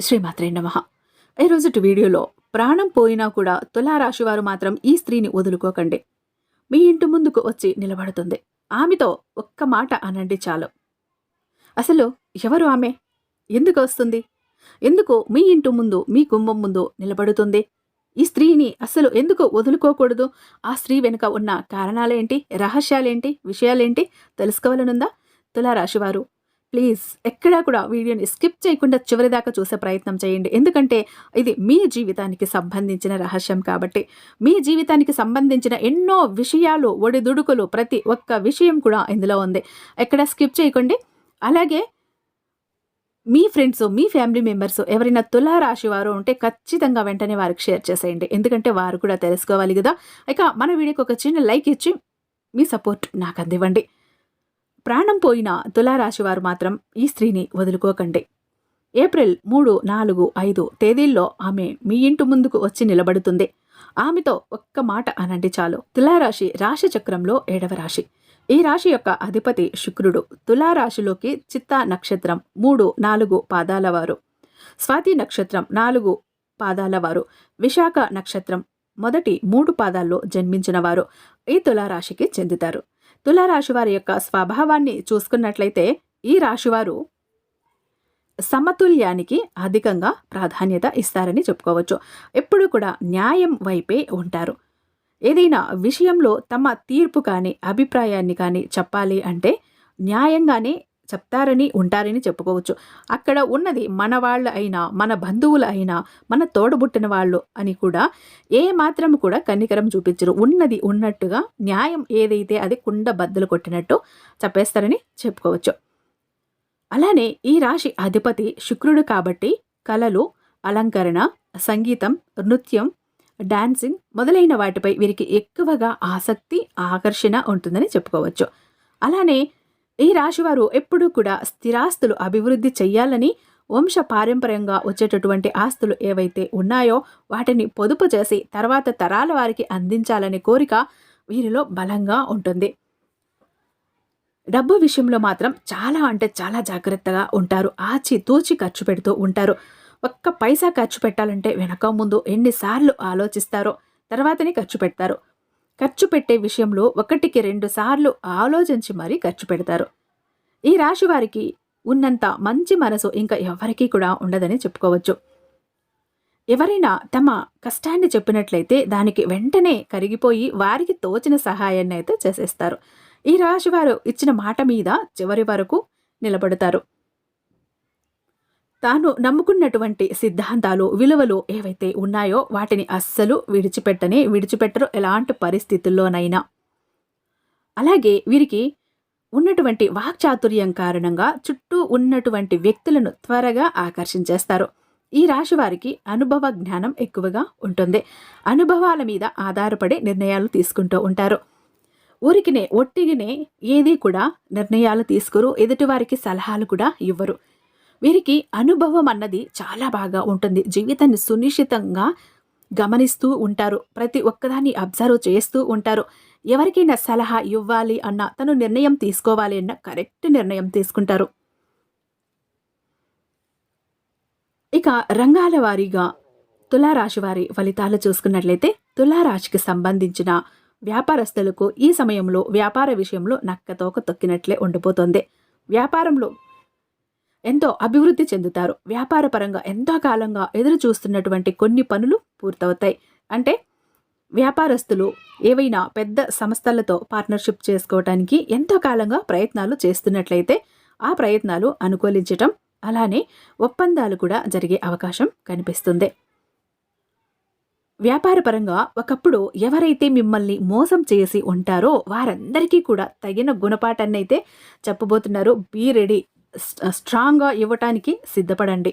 శ్రీమాత్రే నమ. ఈరోజుటి వీడియోలో ప్రాణం పోయినా కూడా తులారాశివారు మాత్రం ఈ స్త్రీని వదులుకోకండి. మీ ఇంటి ముందుకు వచ్చి నిలబడుతుంది. ఆమెతో ఒక్క మాట అనండి చాలు. అసలు ఎవరు ఆమె? ఎందుకు వస్తుంది? ఎందుకు మీ ఇంటి ముందు మీ కుంభం ముందు నిలబడుతుంది? ఈ స్త్రీని అసలు ఎందుకు వదులుకోకూడదు? ఆ స్త్రీ వెనుక ఉన్న కారణాలేంటి? రహస్యాలేంటి? విషయాలేంటి? తెలుసుకోవాలనుందా? తులారాశివారు ప్లీజ్ ఎక్కడా కూడా వీడియోని స్కిప్ చేయకుండా చివరి దాకా చూసే ప్రయత్నం చేయండి. ఎందుకంటే ఇది మీ జీవితానికి సంబంధించిన రహస్యం కాబట్టి. మీ జీవితానికి సంబంధించిన ఎన్నో విషయాలు ఒడిదుడుకులు ప్రతి ఒక్క విషయం కూడా ఇందులో ఉంది. ఎక్కడ స్కిప్ చేయకండి. అలాగే మీ ఫ్రెండ్స్ మీ ఫ్యామిలీ మెంబర్స్ ఎవరైనా తులారాశి వారు ఉంటే ఖచ్చితంగా వెంటనే వారికి షేర్ చేసేయండి. ఎందుకంటే వారు కూడా తెలుసుకోవాలి కదా. ఇక మన వీడియోకి ఒక చిన్న లైక్ ఇచ్చి మీ సపోర్ట్ నాకు అందివ్వండి. ప్రాణం పోయిన తులారాశివారు మాత్రం ఈ స్త్రీని వదులుకోకండి. ఏప్రిల్ మూడు నాలుగు ఐదు తేదీల్లో ఆమె మీ ఇంటి ముందుకు వచ్చి నిలబడుతుంది. ఆమెతో ఒక్క మాట అనండి చాలు. తులారాశి రాశి చక్రంలో ఏడవ రాశి. ఈ రాశి యొక్క అధిపతి శుక్రుడు. తులారాశిలోకి చిత్తా నక్షత్రం మూడు నాలుగు పాదాల వారు. స్వాతి నక్షత్రం నాలుగు పాదాల వారు. విశాఖ నక్షత్రం మొదటి మూడు పాదాల్లో జన్మించిన వారు. ఈ తులారాశికి చెందుతారు. తులారాశివారి యొక్క స్వభావాన్ని చూసుకున్నట్లయితే ఈ రాశివారు సమతుల్యానికి అధికంగా ప్రాధాన్యత ఇస్తారని చెప్పుకోవచ్చు. ఎప్పుడు కూడా న్యాయం వైపే ఉంటారు. ఏదైనా విషయంలో తమ తీర్పు కానీ అభిప్రాయాన్ని కానీ చెప్పాలి అంటే న్యాయంగానే చెప్తారని ఉంటారని చెప్పుకోవచ్చు. అక్కడ ఉన్నది మన వాళ్ళు అయినా మన బంధువులు అయినా మన తోడబుట్టిన వాళ్ళు అని కూడా ఏ మాత్రం కూడా కన్నికరం చూపించరు. ఉన్నది ఉన్నట్టుగా న్యాయం ఏదైతే అది కుండ బద్దలు కొట్టినట్టు చెప్పేస్తారని చెప్పుకోవచ్చు. అలానే ఈ రాశి అధిపతి శుక్రుడు కాబట్టి కళలు అలంకరణ సంగీతం నృత్యం డాన్సింగ్ మొదలైన వాటిపై వీరికి ఎక్కువగా ఆసక్తి ఆకర్షణ ఉంటుందని చెప్పుకోవచ్చు. అలానే ఈ రాశివారు ఎప్పుడూ కూడా స్థిరాస్తులు అభివృద్ధి చెయ్యాలని వంశ పారంపర్యంగా వచ్చేటటువంటి ఆస్తులు ఏవైతే ఉన్నాయో వాటిని పొదుపు చేసి తర్వాత తరాల వారికి అందించాలనే కోరిక వీరిలో బలంగా ఉంటుంది. డబ్బు విషయంలో మాత్రం చాలా అంటే చాలా జాగ్రత్తగా ఉంటారు. ఆచి తూచి ఖర్చు పెడుతూ ఉంటారు. ఒక్క పైసా ఖర్చు పెట్టాలంటే వెనక ముందు ఎన్నిసార్లు ఆలోచిస్తారో తర్వాతనే ఖర్చు పెడతారు. ఖర్చు పెట్టే విషయంలో ఒకటికి రెండు సార్లు ఆలోచించి మరీ ఖర్చు పెడతారు. ఈ రాశి వారికి ఉన్నంత మంచి మనసు ఇంకా ఎవరికీ కూడా ఉండదని చెప్పుకోవచ్చు. ఎవరైనా తమ కష్టాన్ని చెప్పినట్లయితే దానికి వెంటనే కరిగిపోయి వారికి తోచిన సహాయాన్ని అయితే చేసేస్తారు. ఈ రాశి వారు ఇచ్చిన మాట మీద చివరి వరకు నిలబడతారు. తాను నమ్ముకున్నటువంటి సిద్ధాంతాలు విలువలు ఏవైతే ఉన్నాయో వాటిని అస్సలు విడిచిపెట్టని విడిచిపెట్టరు ఎలాంటి పరిస్థితుల్లోనైనా. అలాగే వీరికి ఉన్నటువంటి వాక్చాతుర్యం కారణంగా చుట్టూ ఉన్నటువంటి వ్యక్తులను త్వరగా ఆకర్షించేస్తారు. ఈ రాశి వారికి అనుభవ జ్ఞానం ఎక్కువగా ఉంటుంది. అనుభవాల మీద ఆధారపడి నిర్ణయాలు తీసుకుంటూ ఉంటారు. ఊరికినే ఒట్టిగినే ఏది కూడా నిర్ణయాలు తీసుకోరు ఎదుటివారికి సలహాలు కూడా ఇవ్వరు. వీరికి అనుభవం అన్నది చాలా బాగా ఉంటుంది. జీవితాన్ని సునిశ్చితంగా గమనిస్తూ ఉంటారు. ప్రతి ఒక్కదాన్ని అబ్జర్వ్ చేస్తూ ఉంటారు. ఎవరికైనా సలహా ఇవ్వాలి అన్న తను నిర్ణయం తీసుకోవాలి అన్న కరెక్ట్ నిర్ణయం తీసుకుంటారు. ఇక రంగాల వారీగా తులారాశి వారి ఫలితాలు చూసుకున్నట్లయితే తులారాశికి సంబంధించిన వ్యాపారస్తులకు ఈ సమయంలో వ్యాపార విషయంలో నక్కతోక తొక్కినట్లే ఉండిపోతుంది. వ్యాపారంలో ఎంతో అభివృద్ధి చెందుతారు. వ్యాపారపరంగా ఎంతో కాలంగా ఎదురు చూస్తున్నటువంటి కొన్ని పనులు పూర్తవుతాయి. అంటే వ్యాపారస్తులు ఏవైనా పెద్ద సంస్థలతో పార్ట్నర్షిప్ చేసుకోవటానికి ఎంతో కాలంగా ప్రయత్నాలు చేస్తున్నట్లయితే ఆ ప్రయత్నాలు అనుకూలించటం అలానే ఒప్పందాలు కూడా జరిగే అవకాశం కనిపిస్తుంది. వ్యాపారపరంగా ఒకప్పుడు ఎవరైతే మిమ్మల్ని మోసం చేసి ఉంటారో వారందరికీ కూడా తగిన గుణపాఠాన్ని చెప్పబోతున్నారు. బీ రెడీ స్ట్రాంగ్గా ఇవ్వటానికి సిద్ధపడండి.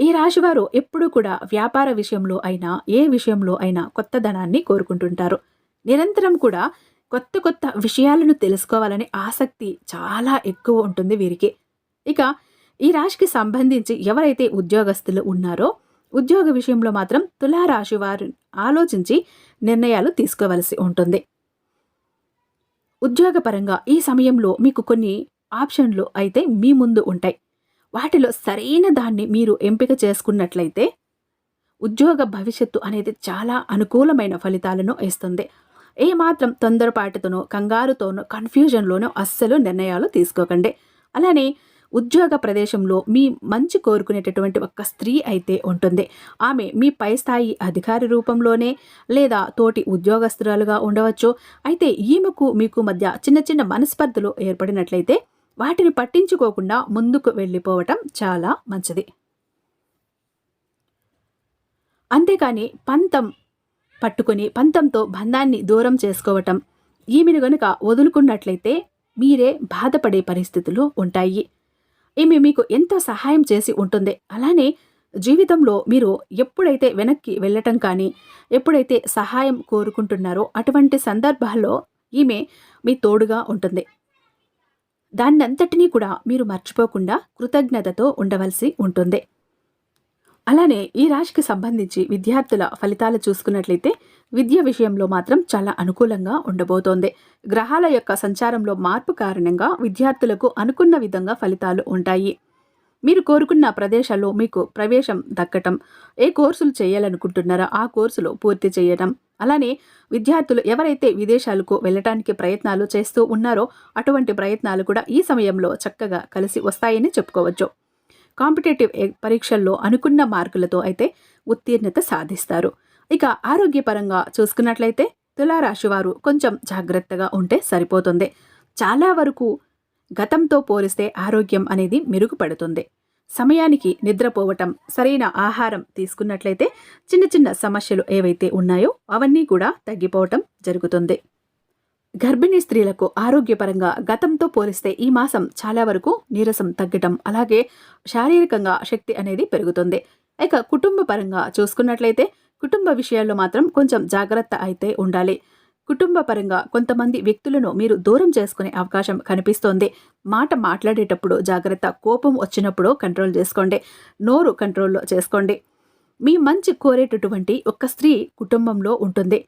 ఈ రాశివారు ఎప్పుడూ కూడా వ్యాపార విషయంలో అయినా ఏ విషయంలో అయినా కొత్త ధనాన్ని కోరుకుంటుంటారు. నిరంతరం కూడా కొత్త కొత్త విషయాలను తెలుసుకోవాలని ఆసక్తి చాలా ఎక్కువ ఉంటుంది వీరికి. ఇక ఈ రాశికి సంబంధించి ఎవరైతే ఉద్యోగస్తులు ఉన్నారో ఉద్యోగ విషయంలో మాత్రం తులారాశి వారు ఆలోచించి నిర్ణయాలు తీసుకోవలసి ఉంటుంది. ఉద్యోగపరంగా ఈ సమయంలో మీకు కొన్ని ఆప్షన్లు అయితే మీ ముందు ఉంటాయి. వాటిలో సరైన దాన్ని మీరు ఎంపిక చేసుకున్నట్లయితే ఉద్యోగ భవిష్యత్తు అనేది చాలా అనుకూలమైన ఫలితాలను ఇస్తుంది. ఏమాత్రం తొందరపాటుతోనో కంగారుతోనో కన్ఫ్యూజన్లోనో అస్సలు నిర్ణయాలు తీసుకోకండి. అలానే ఉద్యోగ ప్రదేశంలో మీ మంచి కోరుకునేటటువంటి ఒక స్త్రీ అయితే ఉంటుంది. ఆమె మీ పై స్థాయి అధికారి రూపంలోనే లేదా తోటి ఉద్యోగస్తురాలుగా ఉండవచ్చు. అయితే ఈమెకు మీకు మధ్య చిన్న చిన్న మనస్పర్ధలు ఏర్పడినట్లయితే వాటిని పట్టించుకోకుండా ముందుకు వెళ్ళిపోవటం చాలా మంచిది. అంతేకాని పంతం పట్టుకొని పంతంతో బంధాన్ని దూరం చేసుకోవటం ఈమెను గనుక వదులుకున్నట్లయితే మీరే బాధపడే పరిస్థితులు ఉంటాయి. ఈమె మీకు ఎంతో సహాయం చేసి ఉంటుంది. అలానే జీవితంలో మీరు ఎప్పుడైతే వెనక్కి వెళ్ళటం కానీ ఎప్పుడైతే సహాయం కోరుకుంటున్నారో అటువంటి సందర్భాల్లో ఈమె మీ తోడుగా ఉంటుంది. దాన్నంతటినీ కూడా మీరు మర్చిపోకుండా కృతజ్ఞతతో ఉండవలసి ఉంటుంది. అలానే ఈ రాశికి సంబంధించి విద్యార్థుల ఫలితాలు చూసుకున్నట్లయితే విద్య విషయంలో మాత్రం చాలా అనుకూలంగా ఉండబోతోంది. గ్రహాల యొక్క సంచారంలో మార్పు కారణంగా విద్యార్థులకు అనుకున్న విధంగా ఫలితాలు ఉంటాయి. మీరు కోరుకున్న ప్రదేశాల్లో మీకు ప్రవేశం దక్కటం. ఏ కోర్సులు చేయాలనుకుంటున్నారో ఆ కోర్సులు పూర్తి చేయడం అలానే విద్యార్థులు ఎవరైతే విదేశాలకు వెళ్ళటానికి ప్రయత్నాలు చేస్తూ ఉన్నారో అటువంటి ప్రయత్నాలు కూడా ఈ సమయంలో చక్కగా కలిసి వస్తాయని చెప్పుకోవచ్చు. కాంపిటేటివ్ పరీక్షల్లో అనుకున్న మార్కులతో అయితే ఉత్తీర్ణత సాధిస్తారు. ఇక ఆరోగ్యపరంగా చూసుకున్నట్లయితే తులారాశి వారు కొంచెం జాగ్రత్తగా ఉంటే సరిపోతుంది. చాలా వరకు గతంతో పోలిస్తే ఆరోగ్యం అనేది మెరుగుపడుతుంది. సమయానికి నిద్రపోవటం సరైన ఆహారం తీసుకున్నట్లయితే చిన్న చిన్న సమస్యలు ఏవైతే ఉన్నాయో అవన్నీ కూడా తగ్గిపోవటం జరుగుతుంది. గర్భిణీ స్త్రీలకు ఆరోగ్యపరంగా గతంతో పోలిస్తే ఈ మాసం చాలా వరకు నీరసం తగ్గటం అలాగే శారీరకంగా శక్తి అనేది పెరుగుతుంది. ఇక కుటుంబ పరంగా చూసుకున్నట్లయితే కుటుంబ విషయాల్లో మాత్రం కొంచెం జాగ్రత్త అయితే ఉండాలి. కుటుంబ పరంగా కొంతమంది వ్యక్తులను మీరు దూరం చేసుకునే అవకాశం కనిపిస్తోంది. మాట మాట్లాడేటప్పుడు జాగ్రత్త కోపం వచ్చినప్పుడు కంట్రోల్ చేసుకోండి. నోరు కంట్రోల్లో చేసుకోండి. మీ మంచి కోరేటటువంటి ఒక స్త్రీ కుటుంబంలో ఉంటుంది.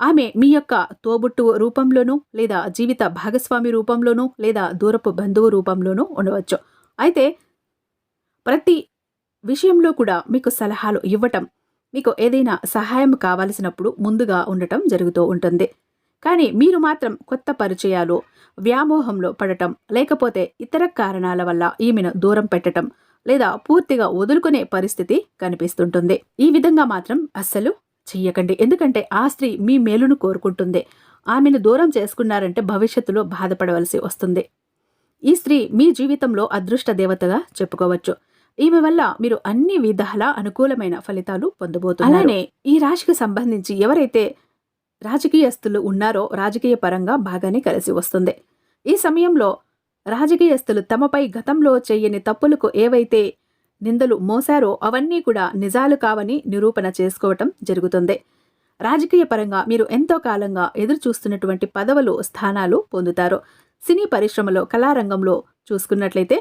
ఆమె మీ యొక్క తోబుట్టు రూపంలోనూ లేదా జీవిత భాగస్వామి రూపంలోనూ లేదా దూరపు బంధువు రూపంలోనూ ఉండవచ్చు. అయితే ప్రతి విషయంలో కూడా మీకు సలహాలు ఇవ్వటం మీకు ఏదైనా సహాయం కావలసినప్పుడు ముందుగా ఉండటం జరుగుతూ ఉంటుంది. కానీ మీరు మాత్రం కొత్త పరిచయాలు వ్యామోహంలో పడటం లేకపోతే ఇతర కారణాల వల్ల ఈమెను దూరం పెట్టటం లేదా పూర్తిగా వదులుకునే పరిస్థితి కనిపిస్తుంటుంది. ఈ విధంగా మాత్రం అస్సలు చెయ్యకండి. ఎందుకంటే ఆ స్త్రీ మీ మేలును కోరుకుంటుంది. ఆమెను దూరం చేసుకున్నారంటే భవిష్యత్తులో బాధపడవలసి వస్తుంది. ఈ స్త్రీ మీ జీవితంలో అదృష్ట దేవతగా చెప్పుకోవచ్చు. ఈమె వల్ల మీరు అన్ని విధాల అనుకూలమైన ఫలితాలు పొందబోతున్నారు. అలానే ఈ రాశికి సంబంధించి ఎవరైతే రాజకీయస్తులు ఉన్నారో రాజకీయ పరంగా బాగానే కలిసి వస్తుంది. ఈ సమయంలో రాజకీయస్తులు తమపై గతంలో చేయని తప్పులకు ఏవైతే నిందలు మోసారో అవన్నీ కూడా నిజాలు కావని నిరూపణ చేసుకోవటం జరుగుతుంది. రాజకీయ పరంగా మీరు ఎంతో కాలంగా ఎదురు చూస్తున్నటువంటి పదవులు స్థానాలు పొందుతారు. సినీ పరిశ్రమలో కళారంగంలో చూసుకున్నట్లయితే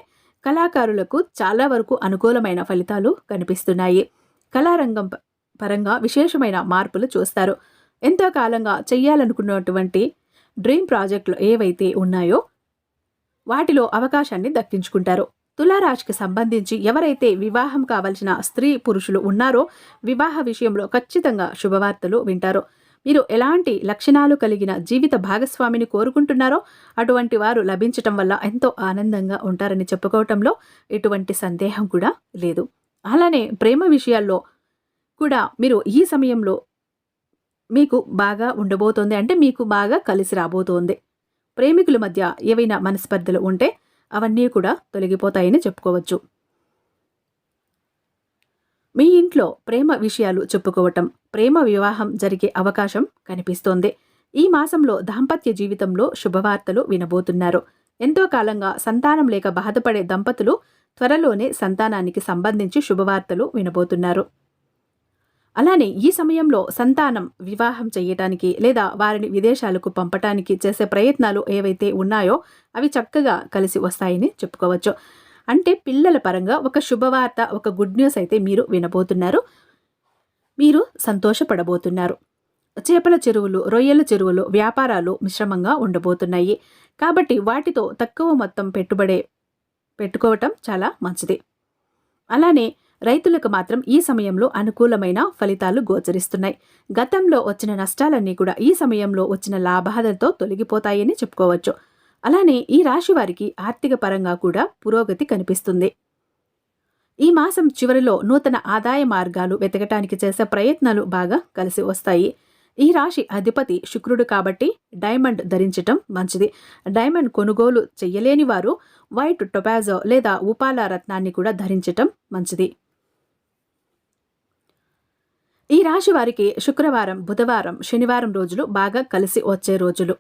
కళాకారులకు చాలా వరకు అనుకూలమైన ఫలితాలు కనిపిస్తున్నాయి. కళారంగం పరంగా విశేషమైన మార్పులు చూస్తారు. ఎంతో కాలంగా చెయ్యాలనుకున్నటువంటి డ్రీమ్ ప్రాజెక్టులు ఏవైతే ఉన్నాయో వాటిలో అవకాశాన్ని దక్కించుకుంటారు. తులారాశికి సంబంధించి ఎవరైతే వివాహం కావలసిన స్త్రీ పురుషులు ఉన్నారో వివాహ విషయంలో ఖచ్చితంగా శుభవార్తలు వింటారు. మీరు ఎలాంటి లక్షణాలు కలిగిన జీవిత భాగస్వామిని కోరుకుంటున్నారో అటువంటి వారు లభించటం వల్ల ఎంతో ఆనందంగా ఉంటారని చెప్పుకోవటంలో ఎటువంటి సందేహం కూడా లేదు. అలానే ప్రేమ విషయాల్లో కూడా మీరు ఈ సమయంలో మీకు బాగా ఉండబోతోంది అంటే మీకు బాగా కలిసి రాబోతోంది. ప్రేమికుల మధ్య ఏవైనా మనస్పర్ధలు ఉంటే అవన్నీ కూడా తొలగిపోతాయని చెప్పుకోవచ్చు. మీ ఇంట్లో ప్రేమ విషయాలు చెప్పుకోవటం ప్రేమ వివాహం జరిగే అవకాశం కనిపిస్తోంది. ఈ మాసంలో దాంపత్య జీవితంలో శుభవార్తలు వినబోతున్నారు. ఎంతో కాలంగా సంతానం లేక బాధపడే దంపతులు త్వరలోనే సంతానానికి సంబంధించి శుభవార్తలు వినబోతున్నారు. అలానే ఈ సమయంలో సంతానం వివాహం చేయటానికి లేదా వారిని విదేశాలకు పంపటానికి చేసే ప్రయత్నాలు ఏవైతే ఉన్నాయో అవి చక్కగా కలిసి వస్తాయని చెప్పుకోవచ్చు. అంటే పిల్లల పరంగా ఒక శుభవార్త ఒక గుడ్ న్యూస్ అయితే మీరు వినబోతున్నారు. మీరు సంతోషపడబోతున్నారు. చేపల చెరువులు రొయ్యల చెరువులు వ్యాపారాలు మిశ్రమంగా ఉండబోతున్నాయి. కాబట్టి వాటితో తక్కువ మొత్తం పెట్టుబడే పెట్టుకోవటం చాలా మంచిది. అలానే రైతులకు మాత్రం ఈ సమయంలో అనుకూలమైన ఫలితాలు గోచరిస్తున్నాయి. గతంలో వచ్చిన నష్టాలన్నీ కూడా ఈ సమయంలో వచ్చిన లాభాలతో తొలగిపోతాయని చెప్పుకోవచ్చు. అలానే ఈ రాశి వారికి ఆర్థిక పరంగా కూడా పురోగతి కనిపిస్తుంది. ఈ మాసం చివరిలో నూతన ఆదాయ మార్గాలు వెతకటానికి చేసే ప్రయత్నాలు బాగా కలిసి వస్తాయి. ఈ రాశి అధిపతి శుక్రుడు కాబట్టి డైమండ్ ధరించటం మంచిది. డైమండ్ కొనుగోలు చెయ్యలేని వారు వైట్ టొపాజో లేదా ఉపాల రత్నాన్ని కూడా ధరించటం మంచిది. ఈ రాశి వారికి శుక్రవారం బుధవారం శనివారం రోజులు బాగా కలిసి వచ్చే రోజులు.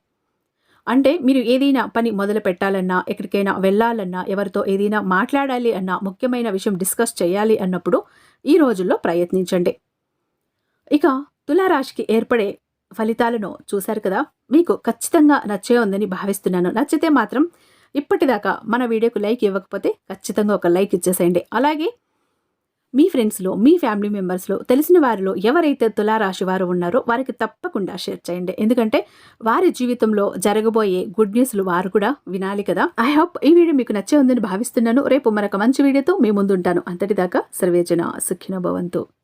అంటే మీరు ఏదైనా పని మొదలు పెట్టాలన్నా ఎక్కడికైనా వెళ్ళాలన్నా ఎవరితో ఏదైనా మాట్లాడాలి అన్నా ముఖ్యమైన విషయం డిస్కస్ చేయాలి అన్నప్పుడు ఈ రోజుల్లో ప్రయత్నించండి. ఇక తులారాశికి ఏర్పడే ఫలితాలను చూశారు కదా? మీకు ఖచ్చితంగా నచ్చే ఉందని భావిస్తున్నాను. నచ్చితే మాత్రం ఇప్పటిదాకా మన వీడియోకు లైక్ ఇవ్వకపోతే ఖచ్చితంగా ఒక లైక్ ఇచ్చేసేయండి. అలాగే మీ ఫ్రెండ్స్లో మీ ఫ్యామిలీ మెంబర్స్లో తెలిసిన వారిలో ఎవరైతే తులారాశి వారు ఉన్నారో వారికి తప్పకుండా షేర్ చేయండి. ఎందుకంటే వారి జీవితంలో జరగబోయే గుడ్ న్యూస్లు వారు కూడా వినాలి కదా. ఐ హోప్ ఈ వీడియో మీకు నచ్చే ఉందని భావిస్తున్నాను. రేపు మరొక మంచి వీడియోతో మీ ముందుంటాను. అంతటిదాకా సర్వేజన సుఖిన భవంతు.